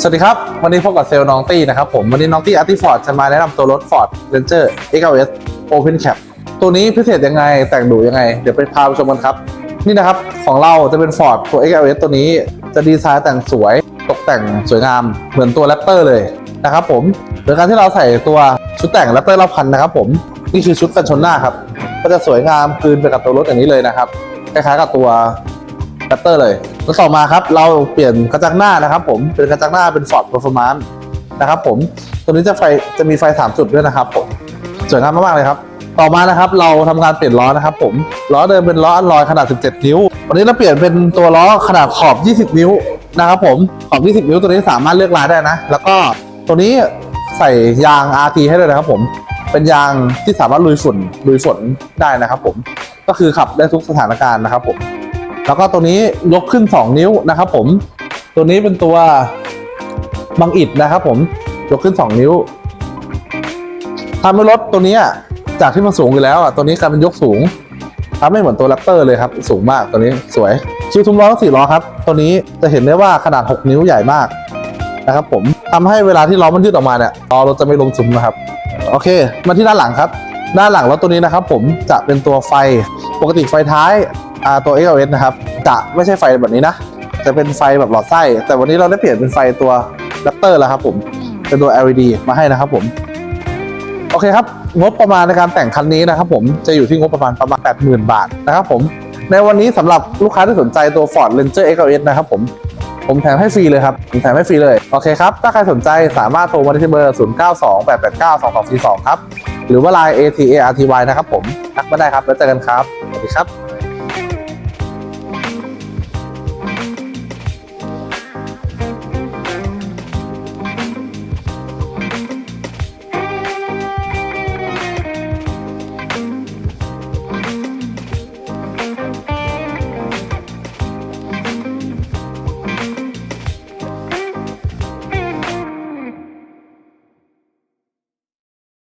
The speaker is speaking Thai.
สวัสดีครับ วันนี้พบกับเซลน้องตี้นะครับผมวันนี้น้องตี้อาร์ติฟอร์ดจะมาแนะนำตัวรถ Ford Ranger XLS Open Cap ตัวนี้พิเศษยังไงแต่งดูยังไง เดี๋ยวไปพาไปชมกันครับ นี่นะครับของเราจะเป็น Ford ตัว XLS ตัวนี้จะดีไซน์แต่งสวย ตกแต่งสวยงามเหมือนตัว Raptor เลยนะครับผมโดยการที่เราใส่ตัวชุดแต่ง Raptor รอบคันนะครับผมนี่คือชุดกันชนหน้าครับก็จะสวยงามคืนไปกับตัวรถอย่างนี้เลยนะครับคล้ายๆกับตัวแรปเตอร์เลย แล้วต่อมาครับเราเปลี่ยนกระจังหน้านะครับ ผมเป็นกระจังหน้าเป็น Ford Performance นะครับผมตัวนี้จะไฟจะมีไฟ 3 จุดด้วยนะครับผมสวยงามมากๆเลยครับต่อมานะครับเราทำการเปลี่ยนล้อนะครับ ผมล้อเดิมเป็นล้ออันลอยขนาด 17 นิ้ว วันนี้เราเปลี่ยนเป็นตัวล้อขนาดขอบ 20 นิ้วนะครับผมขอบ 20 นิ้วตัวนี้สามารถเลือกลายได้นะ แล้วก็ตัวนี้ใส่ยาง RT ให้ด้วยนะครับ ผมเป็นยางที่สามารถลุยฝุ่นลุยฝนได้นะครับ ผมก็คือขับได้ทุกสถานการณ์นะครับผม แล้วก็ตัวนี้ยกขึ้น 2 นิ้วนะครับผม ตัวนี้เป็นตัวบังอิดนะครับผม ยกขึ้น 2 นิ้วทำให้รถตัวนี้จากที่มันสูงอยู่แล้วอะตัวนี้กลายเป็นยกสูงทำให้เหมือนตัวแรปเตอร์เลยครับ สูงมากตัวนี้สวยชิวทุมล้อสี่ล้อครับ ตัวนี้จะเห็นได้ว่าขนาด 6 นิ้วใหญ่มากนะครับผมทำให้เวลาที่ล้อมันยืดออกมาเนี่ยล้อรถจะไม่ลงซุ้มนะครับ โอเค มาที่ด้านหลังครับ ด้านหลังรถตัวนี้นะครับ ผมจะเป็นตัวไฟปกติไฟท้าย ตัว XLS นะครับ จะไม่ใช่ไฟแบบนี้นะ จะเป็นไฟแบบหลอดไส้ แต่วันนี้เราได้เปลี่ยนเป็นไฟตัวแรปเตอร์แล้วครับผม เป็นตัว LED มาให้นะครับผม โอเคครับ งบประมาณในการแต่งคันนี้นะครับผม จะอยู่ที่งบประมาณประมาณ 80,000 บาทนะครับผม ในวันนี้สำหรับลูกค้าที่สนใจตัว Ford Ranger XLS นะครับผมผมแถมให้ฟรีเลยครับ ผมแถมให้ฟรีเลย โอเคครับ ถ้าใครสนใจสามารถโทรมาที่เบอร์ 0928892242 ครับ หรือว่า Line ATARTY นะครับผม ทักมาได้ครับ แล้วเจอกันครับ สวัสดีครับ